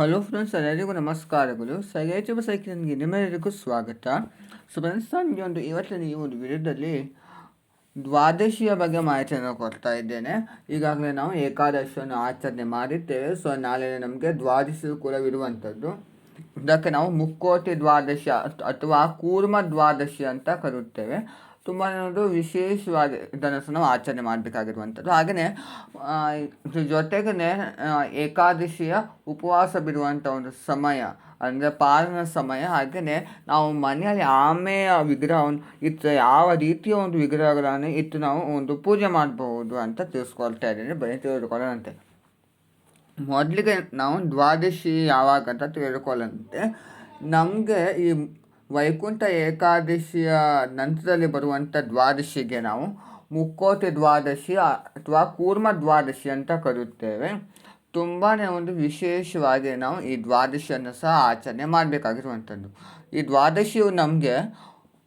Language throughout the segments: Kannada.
ಹಲೋ ಫ್ರೆಂಡ್ಸ್, ಎಲ್ಲರಿಗೂ ನಮಸ್ಕಾರಗಳು. ಸೈಲೇಜ್ ಸೈಕಿಲ್ಗೆ ನಿಮ್ಮೆಲ್ಲರಿಗೂ ಸ್ವಾಗತ. ಸೊ ಫ್ರೆಂಡ್ಸ್ ನನಗೆ ಒಂದು ಇವತ್ತಿನ ಈ ಒಂದು ವಿಡಿಯೋದಲ್ಲಿ ದ್ವಾದಶಿಯ ಬಗ್ಗೆ ಮಾಹಿತಿಯನ್ನು ಕೊಡ್ತಾ ಇದ್ದೇನೆ. ಈಗಾಗಲೇ ನಾವು ಏಕಾದಶಿಯನ್ನು ಆಚರಣೆ ಮಾಡಿದ್ದೇವೆ. ಸೊ ನಾಳೆ ನಮಗೆ ದ್ವಾದಶಿ ಕೂಡ ಇರುವಂಥದ್ದು. ಇದಕ್ಕೆ ನಾವು ಮುಕ್ಕೋಟಿ ದ್ವಾದಶಿ ಅಥವಾ ಕೂರ್ಮ ದ್ವಾದಶಿ ಅಂತ ಕರೆಯುತ್ತೇವೆ. ತುಂಬ ಒಂದು ವಿಶೇಷವಾಗಿ ಇದನ್ನು ಸಹ ನಾವು ಆಚರಣೆ ಮಾಡಬೇಕಾಗಿರುವಂಥದ್ದು ಹಾಗೆಯೇ ಜೊತೆಗೇ ಏಕಾದಶಿಯ ಉಪವಾಸ ಬಿಡುವಂಥ ಒಂದು ಸಮಯ, ಅಂದರೆ ಪಾಲನ ಸಮಯ. ಹಾಗೆಯೇ ನಾವು ಮನೆಯಲ್ಲಿ ಆಮೆಯ ವಿಗ್ರಹವನ್ನು ಇತ್ತು ಯಾವ ರೀತಿಯ ಒಂದು ವಿಗ್ರಹಗಳನ್ನು ಇತ್ತು ನಾವು ಒಂದು ಪೂಜೆ ಮಾಡಬಹುದು ಅಂತ ತಿಳಿಸ್ಕೊಳ್ತಾ ಇದ್ದೀನಿ ಬರೀ ತಿಳಿದುಕೊಳ್ಳೋಣಂತೆ. ಮೊದಲಿಗೆ ನಾವು ದ್ವಾದಶಿ ಯಾವಾಗ ಅಂತ ತಿಳಿದುಕೊಳ್ಳಂತೆ ನಮಗೆ ಈ ವೈಕುಂಠ ಏಕಾದಶಿಯ ನಂತರದಲ್ಲಿ ಬರುವಂಥ ದ್ವಾದಶಿಗೆ ನಾವು ಮುಕ್ಕೋಟಿ ದ್ವಾದಶಿ ಅಥವಾ ಕೂರ್ಮ ದ್ವಾದಶಿ ಅಂತ ಕರೆಯುತ್ತೇವೆ. ತುಂಬಾ ಒಂದು ವಿಶೇಷವಾಗಿ ನಾವು ಈ ದ್ವಾದಶಿಯನ್ನು ಸಹ ಆಚರಣೆ ಮಾಡಬೇಕಾಗಿರುವಂಥದ್ದು. ಈ ದ್ವಾದಶಿಯು ನಮಗೆ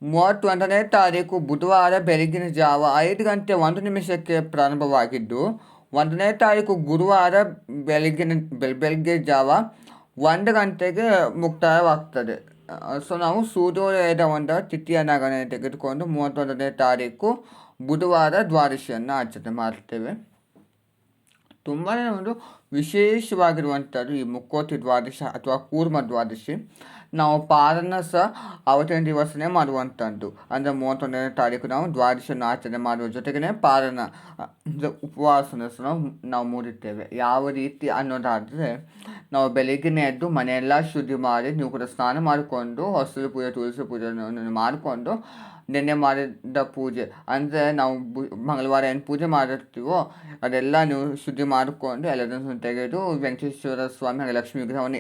ಮೂವತ್ತೊಂದನೇ ತಾರೀಕು ಬುಧವಾರ ಬೆಳಗಿನ ಜಾವ ಐದು ಗಂಟೆ ಒಂದು ನಿಮಿಷಕ್ಕೆ ಪ್ರಾರಂಭವಾಗಿದ್ದು, ಒಂದನೇ ತಾರೀಕು ಗುರುವಾರ ಬೆಳಗಿನ, ಬೆಳಗ್ಗೆ ಜಾವ ಒಂದು ಗಂಟೆಗೆ ಮುಕ್ತಾಯವಾಗ್ತದೆ. ಸೊ ನಾವು ಸೂರ್ಯೋದಯದ ಒಂದು ತಿಥಿಯನ್ನು ಗಣನೆ ತೆಗೆದುಕೊಂಡು ಮೂವತ್ತೊಂದನೇ ತಾರೀಕು ಬುಧವಾರ ದ್ವಾದಶಿಯನ್ನು ಆಚರಣೆ ಮಾಡ್ತೇವೆ ತುಂಬಾ ಒಂದು ವಿಶೇಷವಾಗಿರುವಂಥದ್ದು ಈ ಮುಕ್ಕೋತಿ ದ್ವಾದಶ ಅಥವಾ ಕೂರ್ಮ ದ್ವಾದಶಿ. ನಾವು ಪಾಲನ ಸಹ ಅವತ್ತಿನ ದಿವಸನೇ ಮಾಡುವಂಥದ್ದು. ಅಂದರೆ ಮೂವತ್ತೊಂದನೇ ತಾರೀಕು ನಾವು ದ್ವಾದಶಿಯನ್ನು ಆಚರಣೆ ಮಾಡುವ ಜೊತೆಗೇ ಪಾರನ ಉಪವಾಸನ ಸಹ ನಾವು ನಾವು ಮೂಡಿರ್ತೇವೆ. ಯಾವ ರೀತಿ ಅನ್ನೋದಾದರೆ ನಾವು ಬೆಳಗ್ಗೆನೇ ಎದ್ದು ಮನೆಯೆಲ್ಲ ಶುದ್ಧಿ ಮಾಡಿ ನೀವು ಕೂಡ ಸ್ನಾನ ಮಾಡಿಕೊಂಡು ಹೊಸಲು ಪೂಜೆ, ತುಳಸಿ ಪೂಜೆ ಮಾಡಿಕೊಂಡು ನಿನ್ನೆ ಮಾಡಿದ ಪೂಜೆ. ಅಂದರೆ ನಾವು ಮಂಗಳವಾರ ಏನು ಪೂಜೆ ಮಾಡಿರ್ತೀವೋ ಅದೆಲ್ಲ ನೀವು ಶುದ್ಧಿ ಮಾಡಿಕೊಂಡು ಎಲ್ಲದನ್ನು ತೆಗೆದು ವೆಂಕಟೇಶ್ವರ ಸ್ವಾಮಿ ಹಾಗೆ ಲಕ್ಷ್ಮೀ ವಿಗ್ರಹವನ್ನು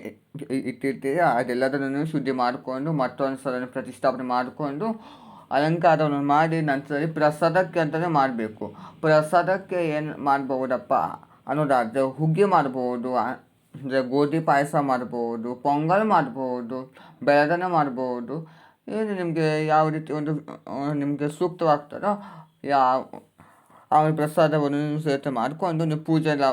ಇಟ್ಟಿರ್ತೀರಿ. ಅದೆಲ್ಲದನ್ನು ಶುದ್ಧಿ ಮಾಡಿಕೊಂಡು ಮತ್ತೊಂದು ಸಲ ಪ್ರತಿಷ್ಠಾಪನೆ ಮಾಡಿಕೊಂಡು ಅಲಂಕಾರವನ್ನು ಮಾಡಿ ನಂತರ ಪ್ರಸಾದಕ್ಕೆ ಅಂತಲೇ ಮಾಡಬೇಕು. ಪ್ರಸಾದಕ್ಕೆ ಏನು ಮಾಡ್ಬೋದಪ್ಪ? ಅನ್ನೋದಾದರೆ ಹುಗ್ಗಿ ಮಾಡ್ಬೋದು ಅಂದರೆ ಗೋಧಿ ಪಾಯಸ ಮಾಡ್ಬೋದು, ಪೊಂಗಲ್ ಮಾಡ್ಬೋದು ಬೆಳಗನೆ ಮಾಡ್ಬೋದು. ಏನು ನಿಮಗೆ ಯಾವ ರೀತಿ ಒಂದು ನಿಮಗೆ ಸೂಕ್ತವಾಗ್ತದೋ ಯಾವ, ಆ ಪ್ರಸಾದವನ್ನು ಸೇರಿಸಿ ಮಾಡಿಕೊಂಡು ನೀವು ಪೂಜೆ ಎಲ್ಲ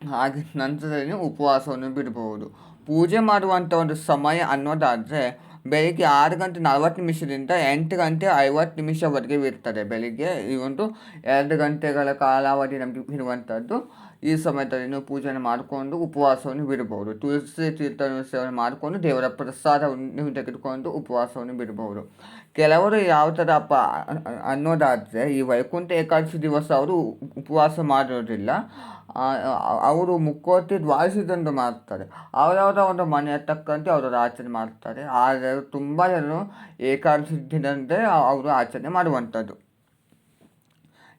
ಹಾಗೆ ನಂತರದಲ್ಲಿ ಉಪವಾಸವನ್ನು ಬಿಡಬಹುದು. ಪೂಜೆ ಮಾಡುವಂಥ ಒಂದು ಸಮಯ ಅನ್ನೋದಾದರೆ ಬೆಳಿಗ್ಗೆ ಆರು ಗಂಟೆ ನಲವತ್ತು ನಿಮಿಷದಿಂದ ಎಂಟು ಗಂಟೆ ಐವತ್ತು ನಿಮಿಷವರೆಗೆ ಇರ್ತದೆ. ಬೆಳಿಗ್ಗೆ ಈ ಒಂದು ಎರಡು ಗಂಟೆಗಳ ಕಾಲಾವಧಿ ನಮಗೆ ಇರುವಂಥದ್ದು ಈ ಸಮಯದಲ್ಲಿ ನೀವು ಪೂಜೆಯನ್ನು ಮಾಡಿಕೊಂಡು ಉಪವಾಸವನ್ನು ಬಿಡಬಹುದು. ತುಳಸಿ ತೀರ್ಥವನ್ನು ಸೇವನೆ ಮಾಡಿಕೊಂಡು ದೇವರ ಪ್ರಸಾದವನ್ನು ತೆಗೆದುಕೊಂಡು ಉಪವಾಸವನ್ನು ಬಿಡಬಹುದು. ಕೆಲವರು ಯಾವ ಥರ ಅಪ್ಪ ಅನ್ನೋದಾದರೆ ಈ ವೈಕುಂಠ ಏಕಾದಶಿ ದಿವಸ ಅವರು ಉಪವಾಸ ಮಾಡಿರೋದಿಲ್ಲ ಅವರು ಮುಕ್ಕೋತಿ ದ್ವಾದಶಿದಂದು ಮಾಡ್ತಾರೆ. ಅವರವರ ಒಂದು ಮನೆಯ ತಕ್ಕಂತೆ ಅವರು ಆಚರಣೆ ಮಾಡ್ತಾರೆ. ಆದರೆ ತುಂಬ ಜನರು ಏಕಾದಶಿ ದಿನದಂತೆ ಅವರು ಆಚರಣೆ ಮಾಡುವಂಥದ್ದು.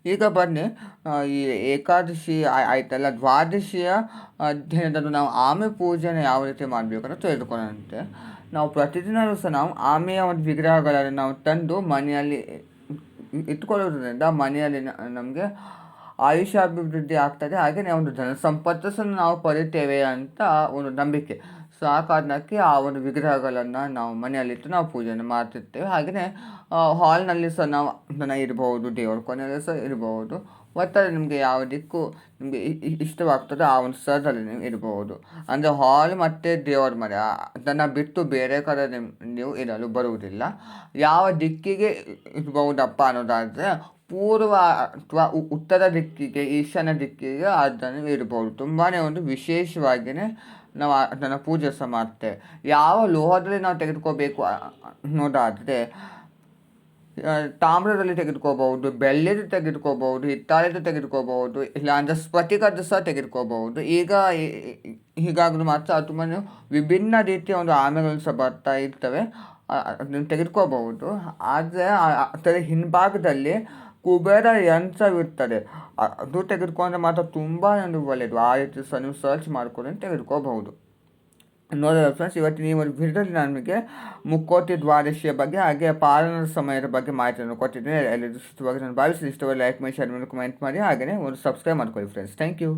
ಈಗ ಬನ್ನಿ ಈ ಏಕಾದಶಿ ಆಯ್ತಲ್ಲ. ದ್ವಾದಶಿಯ ದಿನದಂದು ನಾವು ಆಮೆ ಪೂಜೆನ ಯಾವ ರೀತಿ ಮಾಡಬೇಕು ಅಂತ ನಾವು ಪ್ರತಿದಿನವೂ ಸಹ ನಾವು ಆಮೆಯ ಒಂದು ವಿಗ್ರಹಗಳನ್ನು ನಾವು ತಂದು ಮನೆಯಲ್ಲಿ ಇಟ್ಕೊಳ್ಳೋದ್ರಿಂದ ಮನೆಯಲ್ಲಿ ನಮಗೆ ಆಯುಷ್ಯಾಭಿವೃದ್ಧಿ ಆಗ್ತದೆ. ಹಾಗೆಯೇ ಒಂದು ಧನ ಸಂಪತ್ತು ಸಹ ನಾವು ಪಡಿತೇವೆ ಅಂತ ಒಂದು ನಂಬಿಕೆ. ಸೊ ಆ ಕಾರಣಕ್ಕೆ ಆ ಒಂದು ವಿಗ್ರಹಗಳನ್ನು ನಾವು ಮನೆಯಲ್ಲಿಟ್ಟು ನಾವು ಪೂಜೆಯನ್ನು ಮಾಡ್ತಿರ್ತೇವೆ. ಹಾಗೆಯೇ ಹಾಲ್ನಲ್ಲಿ ಸಹ ನಾವು ದನ ಇರಬಹುದು, ದೇವರ ಕೊನೆಯಲ್ಲಿ ಸಹ ಇರಬಹುದು. ಒತ್ತಡ ನಿಮಗೆ ಯಾವ ದಿಕ್ಕು ನಿಮಗೆ ಇಷ್ಟವಾಗ್ತದೆ ಆ ಒಂದು ಸ್ಥಳದಲ್ಲಿ ನೀವು ಇರಬಹುದು. ಅಂದರೆ ಹಾಲ್ ಮತ್ತು ದೇವರ ಮನೆ ಅದನ್ನು ಬಿಟ್ಟು ಬೇರೆ ಕಡೆ ನೀವು ಇರಲು ಬರುವುದಿಲ್ಲ. ಯಾವ ದಿಕ್ಕಿಗೆ ಇರಬಹುದಪ್ಪ ಅನ್ನೋದಾದರೆ, ಪೂರ್ವ ಅಥವಾ ಉತ್ತರ ದಿಕ್ಕಿಗೆ, ಈಶಾನ್ಯ ದಿಕ್ಕಿಗೆ ಅದನ್ನು ಇರಬಹುದು. ತುಂಬಾ ಒಂದು ವಿಶೇಷವಾಗಿಯೇ ನಾವು ಅದನ್ನು ಪೂಜೆ ಸಹ ಮಾಡ್ತೇವೆ ಯಾವ ಲೋಹದಲ್ಲಿ ನಾವು ತೆಗೆದುಕೋಬೇಕು ಅನ್ನೋದಾದರೆ ತಾಮ್ರದಲ್ಲಿ ತೆಗೆದುಕೋಬಹುದು ಬೆಳ್ಳಿದು ತೆಗೆದುಕೋಬಹುದು ಹಿತ್ತಾಳೆದು ತೆಗೆದುಕೋಬಹುದು ಇಲ್ಲ ಅಂದರೆ ಸ್ಫಟಿಕದ್ದು ಸಹ ತೆಗೆದುಕೋಬಹುದು ಈಗ ಹೀಗಾಗಲು ಮಾತ್ರ ತುಂಬಾ ವಿಭಿನ್ನ ರೀತಿಯ ಒಂದು ಆಮೆಗಳು ಸಹ ಬರ್ತಾ ಇರ್ತವೆ ಅದನ್ನು ತೆಗೆದುಕೋಬಹುದು ಆದರೆ ಅದರ ಹಿಂಭಾಗದಲ್ಲಿ ಕುಬೇರ ಯಂತ್ರವಿರ್ತದೆ ಅದು ತೆಗೆದುಕೊಂಡ್ರೆ ಮಾತ್ರ ತುಂಬ ಒಂದು ಒಳ್ಳೆಯದು ಆ ರೀತಿ ಸಹ ನೀವು ಸರ್ಚ್ ಮಾಡಿಕೊಂಡು ತೆಗೆದುಕೋಬಹುದು ನೋಡಿದ್ರೆ ಫ್ರೆಂಡ್ಸ್ ಇವತ್ತು ನೀವು ವಿಡಿಯೋದಲ್ಲಿ ನನಗೆ ಮುಕ್ಕೋಟಿ ದ್ವಾದಶಿಯ ಬಗ್ಗೆ ಹಾಗೆ ಪಾಲನ ಸಮಯದ ಬಗ್ಗೆ ಮಾಹಿತಿಯನ್ನು ಕೊಟ್ಟಿದ್ದೀನಿ ಎಲ್ಲರಿಗೂ ಇಷ್ಟವಾಗಿ ನಾನು ಭಾವಿಸಿ ಇಷ್ಟವಾಗಿ ಲೈಕ್ ಮಾಡಿ ಶೇರ್ ಮಾಡಿ ಕಮೆಂಟ್ ಮಾಡಿ ಹಾಗೆಯೇ ಒಂದು ಸಬ್ಸ್ಕ್ರೈಬ್ ಮಾಡ್ಕೊಳ್ಳಿ ಫ್ರೆಂಡ್ಸ್ ಥ್ಯಾಂಕ್ ಯು